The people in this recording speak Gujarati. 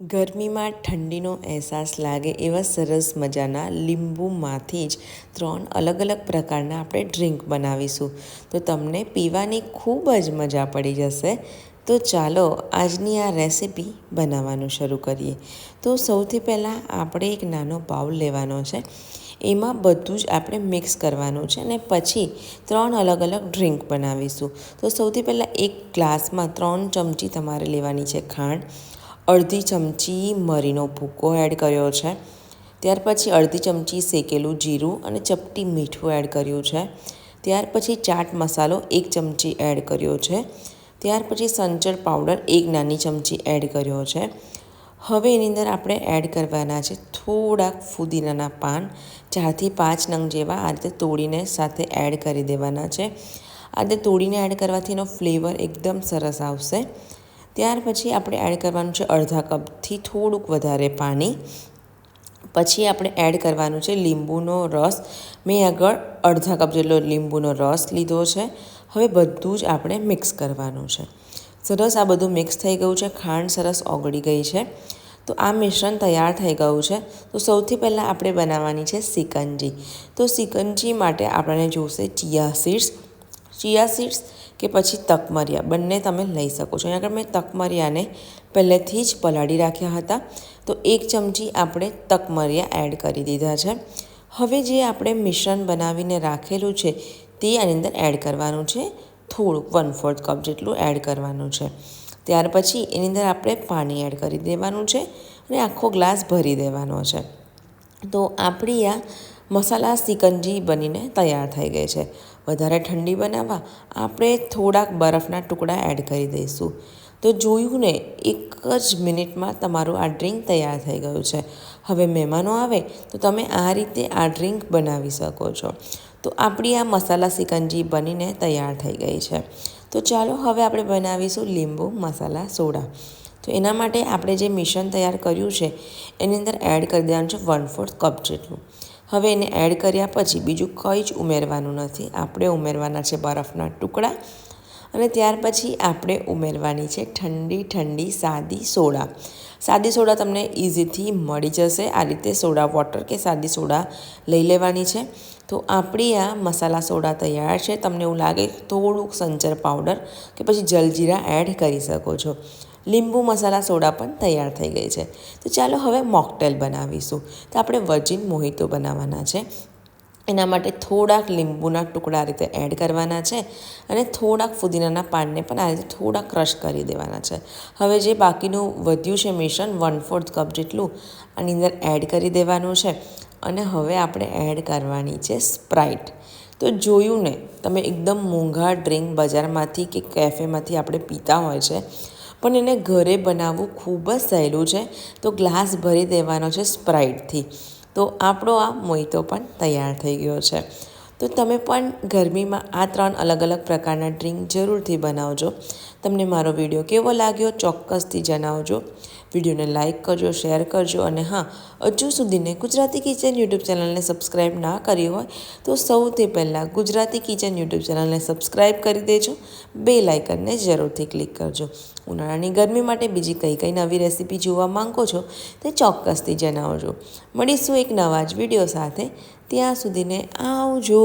ગરમીમાં ઠંડીનો અહેસાસ લાગે એવા સરસ મજાના લીંબુમાંથી જ ત્રણ અલગ અલગ પ્રકારના આપણે ડ્રિંક બનાવીશું. તો તમને પીવાની ખૂબ જ મજા પડી જશે. તો ચાલો આજની આ રેસીપી બનાવવાનું શરૂ કરીએ. તો સૌથી પહેલાં આપણે એક નાનો બાઉલ લેવાનો છે. એમાં બધું જ આપણે મિક્સ કરવાનું છે અને પછી ત્રણ અલગ અલગ ડ્રિંક બનાવીશું. તો સૌથી પહેલાં એક ગ્લાસમાં ત્રણ ચમચી તમારે લેવાની છે ખાંડ. અડધી ચમચી મરીનો ભૂકો એડ કર્યો છે. ત્યાર પછી અડધી ચમચી શેકેલું જીરું અને ચપટી મીઠું એડ કર્યું છે. ત્યાર પછી ચાટ મસાલો એક ચમચી એડ કર્યો છે. ત્યાર પછી સંચર પાવડર એક નાની ચમચી એડ કર્યો છે. હવે એની અંદર આપણે એડ કરવાના છે થોડાક ફુદીનાના પાન, ચારથી પાંચ નંગ જેવા આ રીતે તોડીને સાથે એડ કરી દેવાના છે. આ રીતે તોડીને એડ કરવાથી એનો ફ્લેવર એકદમ સરસ આવશે. ત્યાર પછી આપણે એડ કરવાનું છે અડધા કપથી થોડુંક વધારે પાણી. પછી આપણે એડ કરવાનું છે લીંબુનો રસ. મેં આગળ અડધા કપ જેટલો લીંબુનો રસ લીધો છે. હવે બધું જ આપણે મિક્સ કરવાનું છે. સરસ આ બધું મિક્સ થઈ ગયું છે. ખાંડ સરસ ઓગળી ગઈ છે. તો આ મિશ્રણ તૈયાર થઈ ગયું છે. તો સૌથી પહેલાં આપણે બનાવવાની છે સિકંજી તો સિકંજી માટે આપણને જોશે ચિયા સીડ્સ ચિયા સીડ્સ કે પછી તકમરિયા. બંને તમે લઈ શકો છો. અહીંયા આગળ મેં તકમરિયાને પહેલેથી જ પલાળી રાખ્યા હતા. તો એક ચમચી આપણે તકમરિયા એડ કરી દીધા છે. હવે જે આપણે મિશ્રણ બનાવીને રાખેલું છે તે આની અંદર એડ કરવાનું છે. થોડુંક વન ફોર્થ કપ જેટલું એડ કરવાનું છે. ત્યાર પછી એની અંદર આપણે પાણી એડ કરી દેવાનું છે અને આખો ગ્લાસ ભરી દેવાનો છે. તો આપણી આ મસાલા સિકંજી બનીને તૈયાર થઈ ગઈ છે. વધારે ઠંડી બનાવવા આપણે થોડાક બરફના ટુકડા એડ કરી દઈશું. તો જોયું ને, એક જ મિનિટમાં તમારું આ ડ્રિંક તૈયાર થઈ ગયું છે. હવે મહેમાનો આવે, તો તમે આ રીતે આ ડ્રિંક બનાવી શકો છો. તો આપણી આ મસાલા સિકંજી બનીને તૈયાર થઈ ગઈ છે. તો ચાલો હવે આપણે બનાવીશું લીંબુ મસાલા સોડા. તો એના માટે આપણે જે મિશ્રણ તૈયાર કર્યું છે, એની અંદર એડ કરી દેવાનું છે વન ફોર્થ કપ જેટલું. હવે એને એડ કર્યા પછી બીજું કંઈ જ ઉમેરવાનું નથી. આપણે ઉમેરવાના છે બરફના ટુકડા અને ત્યાર પછી આપણે ઉમેરવાની છે ઠંડી ઠંડી, સાદી સોડા. સાદી સોડા તમને ઇઝીથી મળી જશે. આ રીતે સોડા વોટર કે સાદી સોડા લઈ લેવાની છે. તો આપણી આ મસાલા સોડા તૈયાર છે. તમને એવું લાગે થોડુંક સંચર પાવડર કે પછી જલજીરા એડ કરી શકો છો. લીંબુ મસાલા સોડા પણ તૈયાર થઈ ગઈ છે. તો ચાલો હવે મોકટેલ બનાવીશું. તો આપણે વર્જિન મોહિતો બનાવવાના છે. એના માટે થોડાક લીંબુના ટુકડા રીતે એડ કરવાના છે અને થોડાક ફુદીનાના પાનને પણ આ રીતે થોડા ક્રશ કરી દેવાના છે. હવે જે બાકીનું વધ્યું છે મિશ્રણ વન ફોર્થ કપ જેટલું આની અંદર એડ કરી દેવાનું છે. અને હવે આપણે એડ કરવાની છે સ્પ્રાઇટ. તો જોયું ને, તમે એકદમ મોંઘા ડ્રિંક બજારમાંથી કે કેફેમાંથી આપણે પીતા હોય છે પણ એને ઘરે બનાવવું ખૂબ જ સહેલું છે. તો ગ્લાસ ભરી દેવાનો છે સ્પ્રાઇટથી. તો આપણો આ મોઈતો પણ તૈયાર થઈ ગયો છે. તો તમે પણ ગરમીમાં આ ત્રણ અલગ અલગ પ્રકારના ડ્રિંક જરૂરથી બનાવજો. તમને મારો વીડિયો કેવો લાગ્યો ચોક્કસથી જણાવજો. વિડીયોને લાઇક કરજો, શેર કરજો અને હા, હજુ સુધીને ગુજરાતી કિચન યુટ્યુબ ચેનલને સબસ્ક્રાઈબ ના કરી હોય તો સૌથી પહેલાં ગુજરાતી કિચન યુટ્યુબ ચેનલને સબસ્ક્રાઈબ કરી દેજો. બે લાઇકનને જરૂરથી ક્લિક કરજો. ઉનાળાની ગરમી માટે બીજી કઈ કઈ નવી રેસીપી જોવા માંગો છો તે ચોક્કસથી જણાવજો. મળીશું એક નવા જ વીડિયો સાથે. ત્યાં સુધીને આવજો.